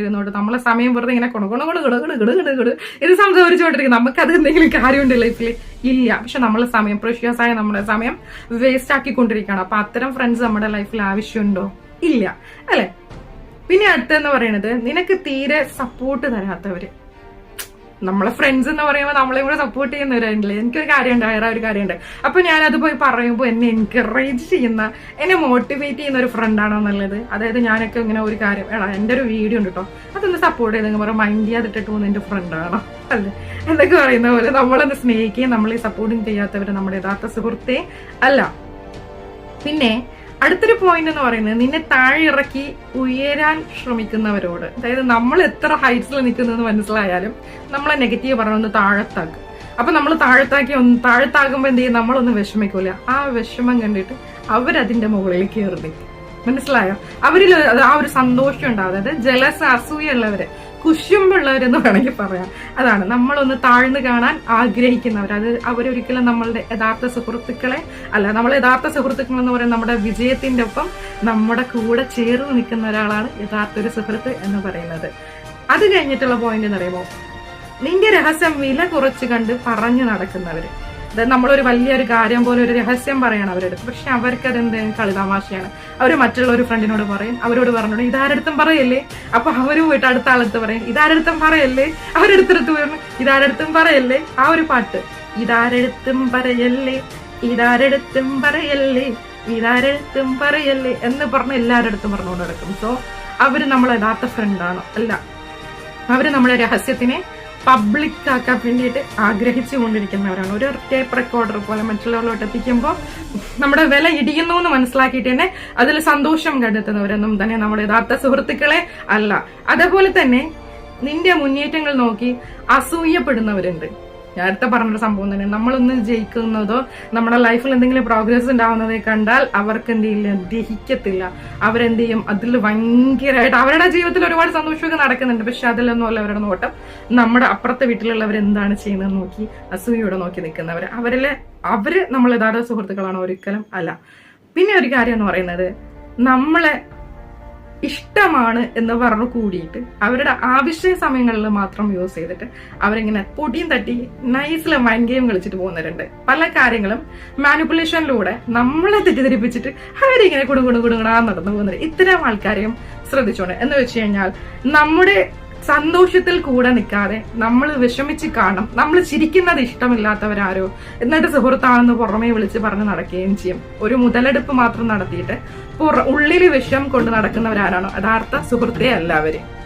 ഇരുന്നോട്ട് നമ്മളെ സമയം വെറുതെ ഇങ്ങനെ കൊണകൊണകൊണകൊണകൊണകൊണകൊണ കൊണ കൊണ കൊണ കൊണ കൊണ കൊണ ഇത് സംസാരിച്ചുകൊണ്ടിരിക്കും നമുക്ക് അത് എന്തെങ്കിലും കാര്യമുണ്ട് ലൈഫിൽ ഇല്ല. പക്ഷെ നമ്മളെ സമയം പ്രഷ്യസ് ആയ നമ്മുടെ സമയം വേസ്റ്റ് ആക്കിക്കൊണ്ടിരിക്കുകയാണ്. അപ്പൊ അത്തരം ഫ്രണ്ട്സ് നമ്മുടെ ലൈഫിൽ ആവശ്യമുണ്ടോ? ഇല്ല. അല്ലെ? പിന്നെ അടുത്തെന്ന് പറയുന്നത് നിനക്ക് തീരെ സപ്പോർട്ട് തരാത്തവര്. നമ്മളെ ഫ്രണ്ട്സ് എന്ന് പറയുമ്പോൾ നമ്മളെ കൂടെ സപ്പോർട്ട് ചെയ്യുന്നവരുണ്ടല്ലേ എനിക്കൊരു കാര്യമുണ്ട് വേറെ ഒരു കാര്യമുണ്ട്. അപ്പൊ ഞാൻ അത് പോയി പറയുമ്പോൾ എന്നെ എൻകറേജ് ചെയ്യുന്ന എന്നെ മോട്ടിവേറ്റ് ചെയ്യുന്ന ഒരു ഫ്രണ്ടാണോ എന്നുള്ളത് അതായത് ഞാനൊക്കെ ഇങ്ങനെ ഒരു കാര്യം എടാ എന്റെ ഒരു വീഡിയോ ഉണ്ട് കേട്ടോ അതൊന്ന് സപ്പോർട്ട് ചെയ്തെങ്കിൽ പറയാം മൈൻഡ് ചെയ്യാതിട്ടിട്ട് പോകുന്ന എന്റെ ഫ്രണ്ടാണോ അല്ലേ? എന്നൊക്കെ പറയുന്ന പോലെ നമ്മളൊന്ന് സ്നേഹിക്കുകയും നമ്മളെ സപ്പോർട്ടിങ് ചെയ്യാത്തവര് നമ്മുടെ യഥാർത്ഥ സുഹൃത്തെ അല്ല. പിന്നെ അടുത്തൊരു പോയിന്റ് എന്ന് പറയുന്നത് നിന്നെ താഴെ ഇറക്കി ഉയരാൻ ശ്രമിക്കുന്നവരോട്. അതായത് നമ്മൾ എത്ര ഹൈറ്റ്സിൽ നിൽക്കുന്നതെന്ന് മനസ്സിലായാലും നമ്മളെ നെഗറ്റീവ് പറഞ്ഞൊന്ന് താഴത്താക്കും. അപ്പൊ നമ്മൾ താഴത്താക്കി ഒന്ന് താഴത്താകുമ്പോൾ എന്ത് ചെയ്യും? നമ്മളൊന്ന് വിഷമിക്കൂല. ആ വിഷമം കണ്ടിട്ട് അവരതിന്റെ മുകളിൽ കയറി നിൽക്കും. മനസ്സിലായോ? അവരിൽ ആ ഒരു സന്തോഷം ഉണ്ടാവും. അതായത് ജലസ അസൂയുള്ളവര് കുശുമ്പുള്ളവരെന്ന് വേണമെങ്കിൽ പറയാം. അതാണ് നമ്മളൊന്ന് താഴ്ന്നു കാണാൻ ആഗ്രഹിക്കുന്നവർ. അത് അവരൊരിക്കലും നമ്മളുടെ യഥാർത്ഥ സുഹൃത്തുക്കളെ അല്ല നമ്മൾ യഥാർത്ഥ സുഹൃത്തുക്കൾ എന്ന് പറയുന്നത് നമ്മുടെ വിജയത്തിന്റെ ഒപ്പം നമ്മുടെ കൂടെ ചേർന്ന് നിൽക്കുന്ന ഒരാളാണ് യഥാർത്ഥ ഒരു സുഹൃത്ത് എന്ന് പറയുന്നത്. അത് കഴിഞ്ഞിട്ടുള്ള പോയിന്റ് എന്ന് പറയുമ്പോൾ നിന്റെ രഹസ്യം വില കുറച്ച് കണ്ട് പറഞ്ഞു നടക്കുന്നവര്. അതായത് നമ്മളൊരു വലിയൊരു കാര്യം പോലെ ഒരു രഹസ്യം പറയണം അവരെടുത്ത് പക്ഷെ അവർക്ക് അതെന്ത് കളിതാമാശയാണ്. അവർ മറ്റുള്ള ഒരു ഫ്രണ്ടിനോട് പറയും. അവരോട് പറഞ്ഞോട് ഇതാരടുത്തും പറയല്ലേ? അപ്പൊ അവർ പോയിട്ട് അടുത്ത ആളടുത്ത് പറയും ഇതാരടുത്തും പറയല്ലേ? അവരെടുത്തെടുത്ത് പറഞ്ഞു ഇതാരടുത്തും പറയല്ലേ? ആ ഒരു പാട്ട് ഇതാരടുത്തും പറയല്ലേ? ഇതാരടുത്തും പറയല്ലേ? ഇതാരടുത്തും പറയല്ലേ? എന്ന് പറഞ്ഞ് എല്ലാവരുടെ അടുത്തും പറഞ്ഞുകൊണ്ട് നടക്കും. സോ അവർ നമ്മളെ യഥാർത്ഥ ഫ്രണ്ടാണോ അല്ല അവർ നമ്മളെ രഹസ്യത്തിനെ പബ്ലിക് ആക്കാൻ വേണ്ടിയിട്ട് ആഗ്രഹിച്ചു കൊണ്ടിരിക്കുന്നവരാണ് ഒരു ടേപ്പ് റെക്കോർഡർ പോലെ മറ്റുള്ളവരിലോട്ട് എത്തിക്കുമ്പോൾ നമ്മുടെ വില ഇടിയുന്നു എന്ന് മനസ്സിലാക്കിയിട്ട് തന്നെ അതിൽ സന്തോഷം കണ്ടെത്തുന്നവരൊന്നും തന്നെ നമ്മുടെ യഥാർത്ഥ സുഹൃത്തുക്കളെ അല്ല. അതേപോലെ തന്നെ നിന്റെ മുന്നേറ്റങ്ങൾ നോക്കി അസൂയപ്പെടുന്നവരുണ്ട്. നേരത്തെ പറഞ്ഞൊരു സംഭവം തന്നെ നമ്മളൊന്ന് ജയിക്കുന്നതോ നമ്മുടെ ലൈഫിൽ എന്തെങ്കിലും പ്രോഗ്രസ് ഉണ്ടാവുന്നതേ കണ്ടാൽ അവർക്ക് എന്ത് ചെയ്യില്ല ദഹിക്കത്തില്ല. അവരെന്ത് ചെയ്യും? അതിൽ ഭയങ്കരമായിട്ട് അവരുടെ ജീവിതത്തിൽ ഒരുപാട് സന്തോഷമൊക്കെ നടക്കുന്നുണ്ട്. പക്ഷെ അതിലൊന്നും അല്ല അവരുടെ നോട്ടം. നമ്മുടെ അപ്പുറത്തെ വീട്ടിലുള്ളവർ എന്താണ് ചെയ്യുന്നത് നോക്കി അസൂയോടെ നോക്കി നിൽക്കുന്നവർ അവരിലെ അവർ നമ്മൾ യഥാർത്ഥ സുഹൃത്തുക്കളാണോ ഒരിക്കലും അല്ല. പിന്നെ ഒരു കാര്യം എന്ന് പറയുന്നത് നമ്മളെ ഇഷ്ടമാണ് എന്ന് പറഞ്ഞു കൂടിയിട്ട് അവരുടെ ആവശ്യ സമയങ്ങളിൽ മാത്രം യൂസ് ചെയ്തിട്ട് അവരിങ്ങനെ പൊടിയും തട്ടി നൈസിൽ മൈൻഡ് ഗെയിം കളിച്ചിട്ട് പോകുന്നവരുണ്ട്. പല കാര്യങ്ങളും മാനിപ്പുലേഷനിലൂടെ നമ്മളെ തെറ്റിദ്ധരിപ്പിച്ചിട്ട് അവരിങ്ങനെ കുടുങ്ങുടു കുടും കുടുങ്ങടാ നടന്നു പോകുന്നത് ഇത്തരം ആൾക്കാരെയും ശ്രദ്ധിച്ചോണ്ട്. എന്ന് വെച്ച് കഴിഞ്ഞാൽ നമ്മുടെ സന്തോഷത്തിൽ കൂടെ നിൽക്കാതെ നമ്മൾ വിഷമിച്ച് കാണും നമ്മൾ ചിരിക്കുന്നത് ഇഷ്ടമില്ലാത്തവരാരോ? എന്നിട്ട് സുഹൃത്താണെന്ന് പുറമേ വിളിച്ച് പറഞ്ഞ് നടക്കുകയും ചെയ്യും. ഒരു മുതലെടുപ്പ് മാത്രം നടത്തിയിട്ട് ഉള്ളിൽ വിഷം കൊണ്ട് നടക്കുന്നവരാരാണോ? യഥാർത്ഥ സുഹൃത്തേ അല്ല അവർ.